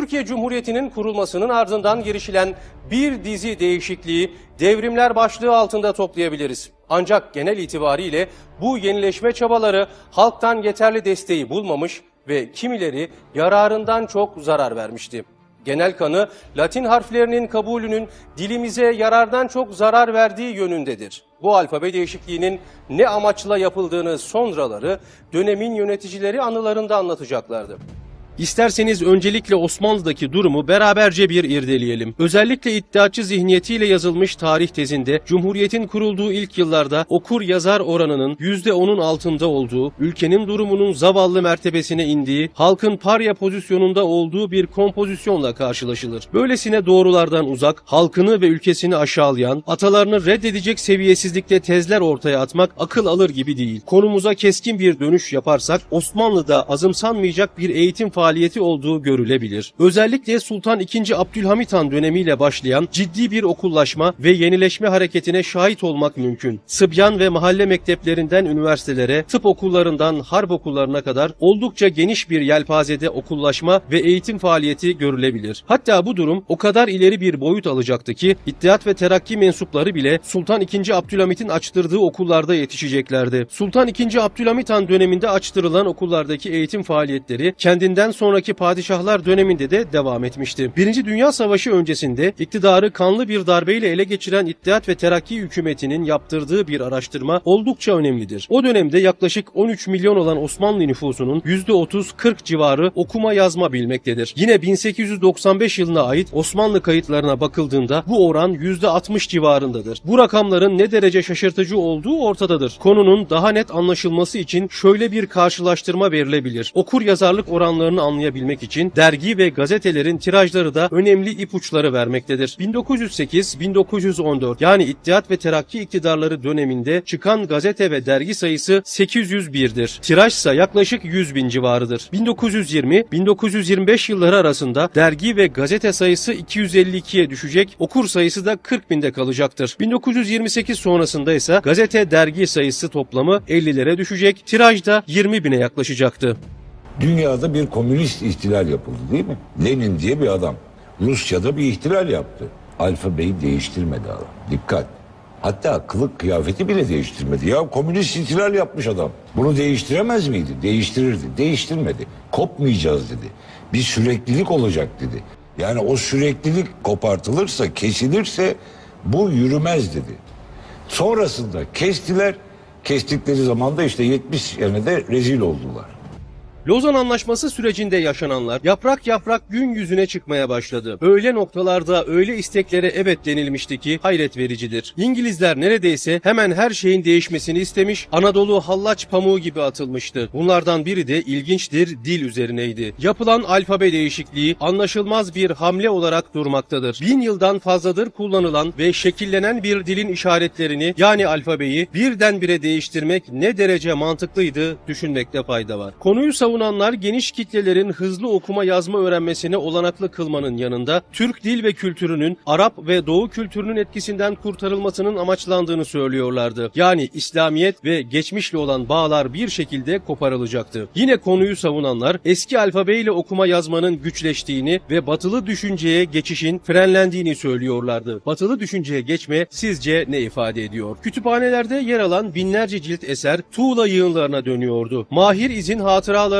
Türkiye Cumhuriyeti'nin kurulmasının ardından girişilen bir dizi değişikliği devrimler başlığı altında toplayabiliriz. Ancak genel itibariyle bu yenileşme çabaları halktan yeterli desteği bulmamış ve kimileri yararından çok zarar vermişti. Genel kanı Latin harflerinin kabulünün dilimize yarardan çok zarar verdiği yönündedir. Bu alfabe değişikliğinin ne amaçla yapıldığını sonraları dönemin yöneticileri anılarında anlatacaklardı. İsterseniz öncelikle Osmanlı'daki durumu beraberce bir irdeleyelim. Özellikle iddiaçı zihniyetiyle yazılmış tarih tezinde Cumhuriyet'in kurulduğu ilk yıllarda okur yazar oranının %10'un altında olduğu, ülkenin durumunun zavallı mertebesine indiği, halkın parya pozisyonunda olduğu bir kompozisyonla karşılaşılır. Böylesine doğrulardan uzak, halkını ve ülkesini aşağılayan, atalarını reddedecek seviyesizlikte tezler ortaya atmak akıl alır gibi değil. Konumuza keskin bir dönüş yaparsak Osmanlı'da azımsanmayacak bir eğitim faaliyeti olduğu görülebilir. Özellikle Sultan II. Abdülhamit Han dönemiyle başlayan ciddi bir okullaşma ve yenileşme hareketine şahit olmak mümkün. Sıbyan ve mahalle mekteplerinden üniversitelere, tıp okullarından harp okullarına kadar oldukça geniş bir yelpazede okullaşma ve eğitim faaliyeti görülebilir. Hatta bu durum o kadar ileri bir boyut alacaktı ki İttihat ve Terakki mensupları bile Sultan II. Abdülhamit'in açtırdığı okullarda yetişeceklerdi. Sultan II. Abdülhamit Han döneminde açtırılan okullardaki eğitim faaliyetleri kendinden sonraki padişahlar döneminde de devam etmişti. Birinci Dünya Savaşı öncesinde iktidarı kanlı bir darbeyle ele geçiren İttihat ve Terakki hükümetinin yaptırdığı bir araştırma oldukça önemlidir. O dönemde yaklaşık 13 milyon olan Osmanlı nüfusunun %30-40 civarı okuma yazma bilmektedir. Yine 1895 yılına ait Osmanlı kayıtlarına bakıldığında bu oran %60 civarındadır. Bu rakamların ne derece şaşırtıcı olduğu ortadadır. Konunun daha net anlaşılması için şöyle bir karşılaştırma verilebilir. Okur yazarlık oranlarını anlayabilmek için dergi ve gazetelerin tirajları da önemli ipuçları vermektedir. 1908-1914 yani İttihat ve Terakki iktidarları döneminde çıkan gazete ve dergi sayısı 801'dir. Tiraj ise yaklaşık 100 bin civarıdır. 1920-1925 yılları arasında dergi ve gazete sayısı 252'ye düşecek, okur sayısı da 40 binde kalacaktır. 1928 sonrasında ise gazete dergi sayısı toplamı 50'lere düşecek, tiraj da 20 bine yaklaşacaktı. Dünyada bir komünist ihtilal yapıldı değil mi? Lenin diye bir adam Rusya'da bir ihtilal yaptı. Alfabeyi değiştirmedi adam. Dikkat. Hatta kılık kıyafeti bile değiştirmedi. Ya komünist ihtilal yapmış adam. Bunu değiştiremez miydi? Değiştirirdi. Değiştirmedi. Kopmayacağız dedi. Bir süreklilik olacak dedi. Yani o süreklilik kopartılırsa, kesilirse bu yürümez dedi. Sonrasında kestiler. Kestikleri zaman da işte 70 senede rezil oldular. Lozan Anlaşması sürecinde yaşananlar yaprak yaprak gün yüzüne çıkmaya başladı. Öyle noktalarda öyle isteklere evet denilmişti ki hayret vericidir. İngilizler neredeyse hemen her şeyin değişmesini istemiş, Anadolu hallaç pamuğu gibi atılmıştı. Bunlardan biri de ilginçtir dil üzerineydi. Yapılan alfabe değişikliği anlaşılmaz bir hamle olarak durmaktadır. Bin yıldan fazladır kullanılan ve şekillenen bir dilin işaretlerini yani alfabeyi birdenbire değiştirmek ne derece mantıklıydı düşünmekte fayda var. Konuyu savunanlar geniş kitlelerin hızlı okuma yazma öğrenmesine olanaklı kılmanın yanında Türk dil ve kültürünün Arap ve Doğu kültürünün etkisinden kurtarılmasının amaçlandığını söylüyorlardı. Yani İslamiyet ve geçmişle olan bağlar bir şekilde koparılacaktı. Yine konuyu savunanlar eski alfabeyle okuma yazmanın güçleştiğini ve batılı düşünceye geçişin frenlendiğini söylüyorlardı. Batılı düşünceye geçme sizce ne ifade ediyor? Kütüphanelerde yer alan binlerce cilt eser tuğla yığınlarına dönüyordu. Mahir İz'in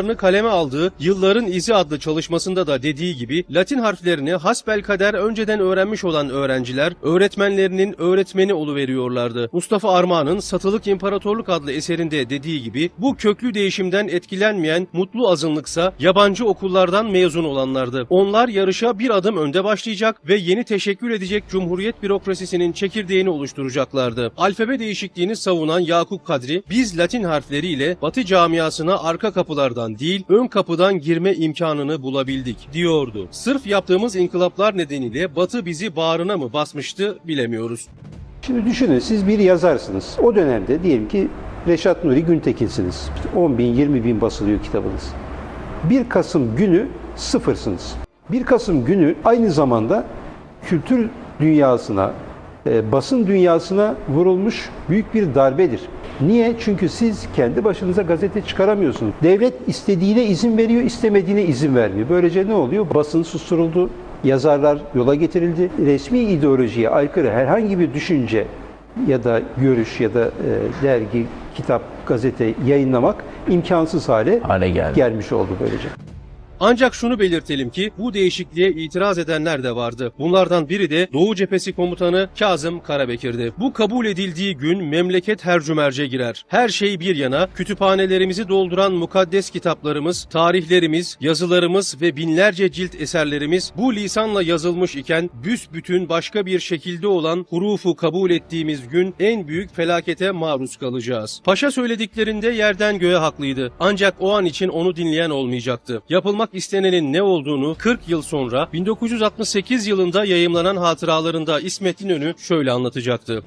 hatıralarını kaleme aldığı Yılların İzi adlı çalışmasında da dediği gibi Latin harflerini hasbelkader önceden öğrenmiş olan öğrenciler öğretmenlerinin öğretmeni oluveriyorlardı. Mustafa Armağan'ın Satılık İmparatorluk adlı eserinde dediği gibi bu köklü değişimden etkilenmeyen mutlu azınlıksa yabancı okullardan mezun olanlardı. Onlar yarışa bir adım önde başlayacak ve yeni teşekkür edecek Cumhuriyet bürokrasisinin çekirdeğini oluşturacaklardı. Alfabe değişikliğini savunan Yakup Kadri biz Latin harfleriyle Batı camiasına arka kapılardan değil ön kapıdan girme imkanını bulabildik diyordu. Sırf yaptığımız inkılaplar nedeniyle Batı bizi bağrına mı basmıştı bilemiyoruz. Şimdi düşünün siz bir yazarsınız. O dönemde diyelim ki Reşat Nuri Güntekin'siniz. İşte 10 bin, 20 bin basılıyor kitabınız. 1 Kasım günü sıfırsınız. 1 Kasım günü aynı zamanda kültür dünyasına, basın dünyasına vurulmuş büyük bir darbedir. Niye? Çünkü siz kendi başınıza gazete çıkaramıyorsunuz. Devlet istediğine izin veriyor, istemediğine izin vermiyor. Böylece ne oluyor? Basın susturuldu, yazarlar yola getirildi. Resmi ideolojiye aykırı herhangi bir düşünce ya da görüş ya da e, dergi, kitap, gazete yayınlamak imkansız hale hale geldi. gelmiş oldu böylece. Ancak şunu belirtelim ki bu değişikliğe itiraz edenler de vardı. Bunlardan biri de Doğu Cephesi Komutanı Kazım Karabekir'di. Bu kabul edildiği gün memleket hercümerce girer. Her şey bir yana kütüphanelerimizi dolduran mukaddes kitaplarımız, tarihlerimiz, yazılarımız ve binlerce cilt eserlerimiz bu lisanla yazılmış iken büsbütün başka bir şekilde olan hurufu kabul ettiğimiz gün en büyük felakete maruz kalacağız. Paşa söylediklerinde yerden göğe haklıydı. Ancak o an için onu dinleyen olmayacaktı. Yapılmak istenenin ne olduğunu 40 yıl sonra 1968 yılında yayımlanan hatıralarında İsmet İnönü şöyle anlatacaktı.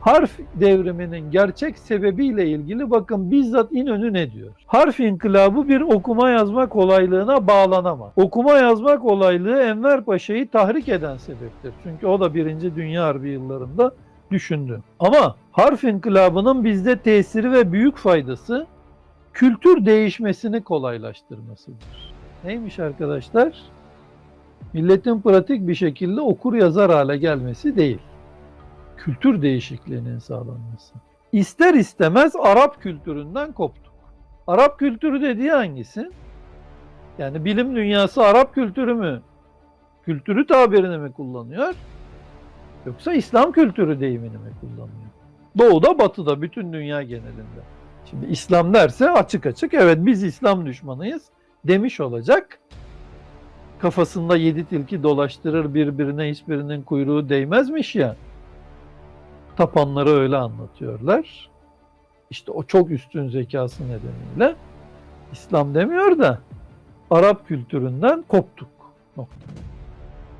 Harf devriminin gerçek sebebiyle ilgili bakın bizzat İnönü ne diyor? Harf inkılabı bir okuma yazma kolaylığına bağlanamaz. Okuma yazma kolaylığı Enver Paşa'yı tahrik eden sebeptir. Çünkü o da Birinci Dünya Harbi yıllarında düşündü. Ama harf inkılabının bizde tesiri ve büyük faydası kültür değişmesini kolaylaştırmasıdır. Neymiş arkadaşlar? Milletin pratik bir şekilde okur yazar hale gelmesi değil kültür değişikliğinin sağlanması. İster istemez Arap kültüründen koptuk. Arap kültürü dediği hangisi? Yani bilim dünyası Arap kültürü mü? Kültürü tabirini mi kullanıyor? Yoksa İslam kültürü deyimini mi kullanıyor? Doğuda, batıda, bütün dünya genelinde. Şimdi İslam derse açık açık evet biz İslam düşmanıyız demiş olacak. Kafasında yedi tilki dolaştırır birbirine hiçbirinin kuyruğu değmezmiş ya tapanları öyle anlatıyorlar. İşte o çok üstün zekası nedeniyle İslam demiyor da Arap kültüründen koptuk. Nokta.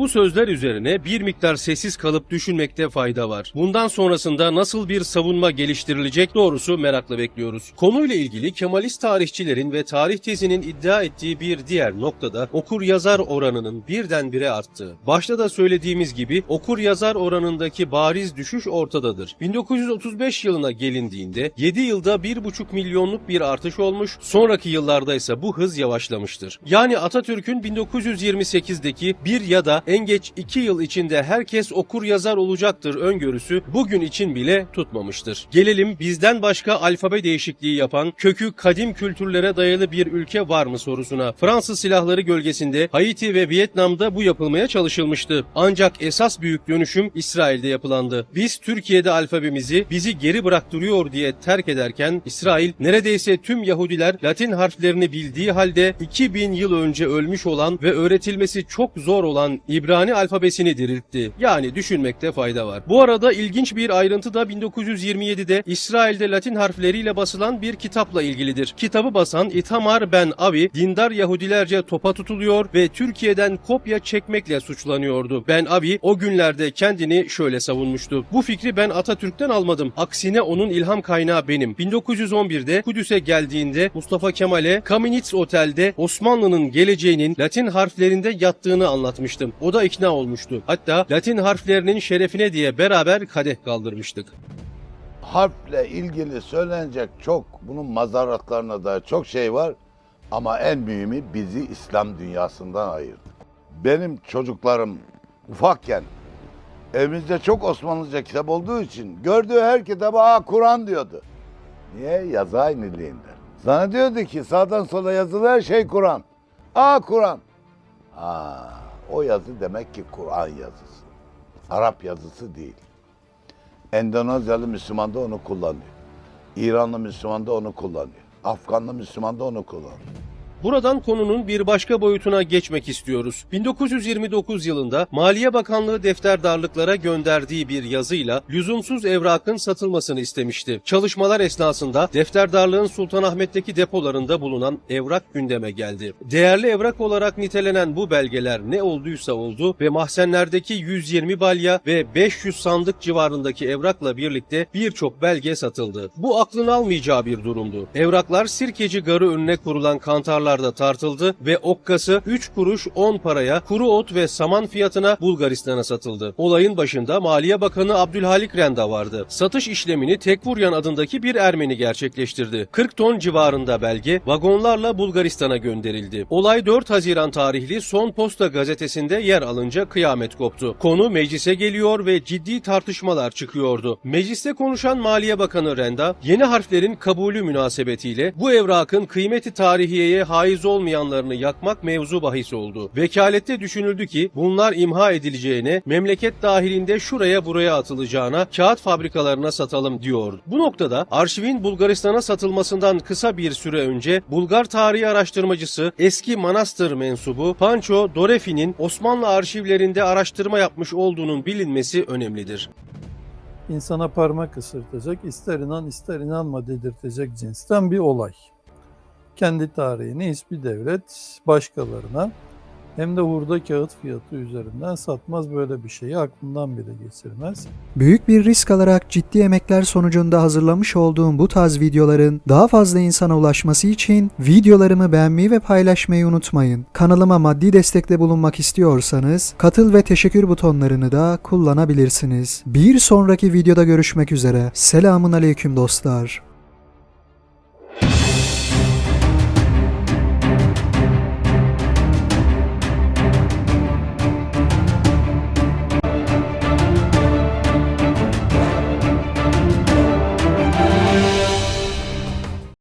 Bu sözler üzerine bir miktar sessiz kalıp düşünmekte fayda var. Bundan sonrasında nasıl bir savunma geliştirilecek doğrusu merakla bekliyoruz. Konuyla ilgili Kemalist tarihçilerin ve tarih tezinin iddia ettiği bir diğer noktada okur yazar oranının birdenbire arttığı. Başta da söylediğimiz gibi okur yazar oranındaki bariz düşüş ortadadır. 1935 yılına gelindiğinde 7 yılda 1,5 milyonluk bir artış olmuş, sonraki yıllarda ise bu hız yavaşlamıştır. Yani Atatürk'ün 1928'deki bir ya da en geç 2 yıl içinde herkes okur yazar olacaktır öngörüsü bugün için bile tutmamıştır. Gelelim bizden başka alfabe değişikliği yapan, kökü kadim kültürlere dayalı bir ülke var mı sorusuna. Fransız silahları gölgesinde Haiti ve Vietnam'da bu yapılmaya çalışılmıştı. Ancak esas büyük dönüşüm İsrail'de yapılandı. Biz Türkiye'de alfabemizi bizi geri bıraktırıyor diye terk ederken İsrail neredeyse tüm Yahudiler Latin harflerini bildiği halde 2000 yıl önce ölmüş olan ve öğretilmesi çok zor olan İbrani alfabesini diriltti. Yani düşünmekte fayda var. Bu arada ilginç bir ayrıntı da 1927'de İsrail'de Latin harfleriyle basılan bir kitapla ilgilidir. Kitabı basan İtamar Ben Avi dindar Yahudilerce topa tutuluyor ve Türkiye'den kopya çekmekle suçlanıyordu. Ben Avi o günlerde kendini şöyle savunmuştu. Bu fikri ben Atatürk'ten almadım. Aksine onun ilham kaynağı benim. 1911'de Kudüs'e geldiğinde Mustafa Kemal'e Kamenitz Otel'de Osmanlı'nın geleceğinin Latin harflerinde yattığını anlatmıştım. O da ikna olmuştu. Hatta Latin harflerinin şerefine diye beraber kadeh kaldırmıştık. harfle ilgili söylenecek çok, bunun mazaratlarına dair çok şey var. Ama en mühimi bizi İslam dünyasından ayırdı. Benim çocuklarım ufakken evimizde çok Osmanlıca kitap olduğu için gördüğü her kitaba Aa, Kur'an diyordu. Niye? Yazı aynılığından. Zannediyordu ki sağdan sola yazılı her şey Kur'an. Aa Kur'an. Aa, o yazı demek ki Kur'an yazısı. Arap yazısı değil. Endonezyalı Müslüman da onu kullanıyor. İranlı Müslüman da onu kullanıyor. Afganlı Müslüman da onu kullanıyor. Buradan konunun bir başka boyutuna geçmek istiyoruz. 1929 yılında Maliye Bakanlığı defterdarlıklara gönderdiği bir yazıyla lüzumsuz evrakın satılmasını istemişti. Çalışmalar esnasında defterdarlığın Sultanahmet'teki depolarında bulunan evrak gündeme geldi. Değerli evrak olarak nitelenen bu belgeler ne olduysa oldu ve mahzenlerdeki 120 balya ve 500 sandık civarındaki evrakla birlikte birçok belge satıldı. Bu aklın almayacağı bir durumdu. Evraklar Sirkeci Garı önüne kurulan kantarlar pazarlarda tartıldı ve okkası 3 kuruş 10 paraya kuru ot ve saman fiyatına Bulgaristan'a satıldı. Olayın başında Maliye Bakanı Abdülhalik Renda vardı. Satış işlemini Tekvuryan adındaki bir Ermeni gerçekleştirdi. 40 ton civarında belge vagonlarla Bulgaristan'a gönderildi. Olay 4 Haziran tarihli Son Posta gazetesinde yer alınca kıyamet koptu. Konu meclise geliyor ve ciddi tartışmalar çıkıyordu. Mecliste konuşan Maliye Bakanı Renda, yeni harflerin kabulü münasebetiyle bu evrakın kıymeti tarihiyeye haiz olmayanlarını yakmak mevzu bahis oldu. Vekalette düşünüldü ki bunlar imha edileceğine, memleket dahilinde şuraya buraya atılacağına, kağıt fabrikalarına satalım diyor. Bu noktada arşivin Bulgaristan'a satılmasından kısa bir süre önce Bulgar tarihi araştırmacısı eski manastır mensubu Pancho Dorefi'nin Osmanlı arşivlerinde araştırma yapmış olduğunun bilinmesi önemlidir. insana parmak ısırtacak, ister inan ister inanma dedirtecek cinsten bir olay. Kendi tarihini hiçbir devlet başkalarına hem de hurda kağıt fiyatı üzerinden satmaz böyle bir şeyi aklından bile geçirmez. Büyük bir risk alarak ciddi emekler sonucunda hazırlamış olduğum bu tarz videoların daha fazla insana ulaşması için videolarımı beğenmeyi ve paylaşmayı unutmayın. Kanalıma maddi destekte bulunmak istiyorsanız katıl ve teşekkür butonlarını da kullanabilirsiniz. Bir sonraki videoda görüşmek üzere. Selamun aleyküm dostlar.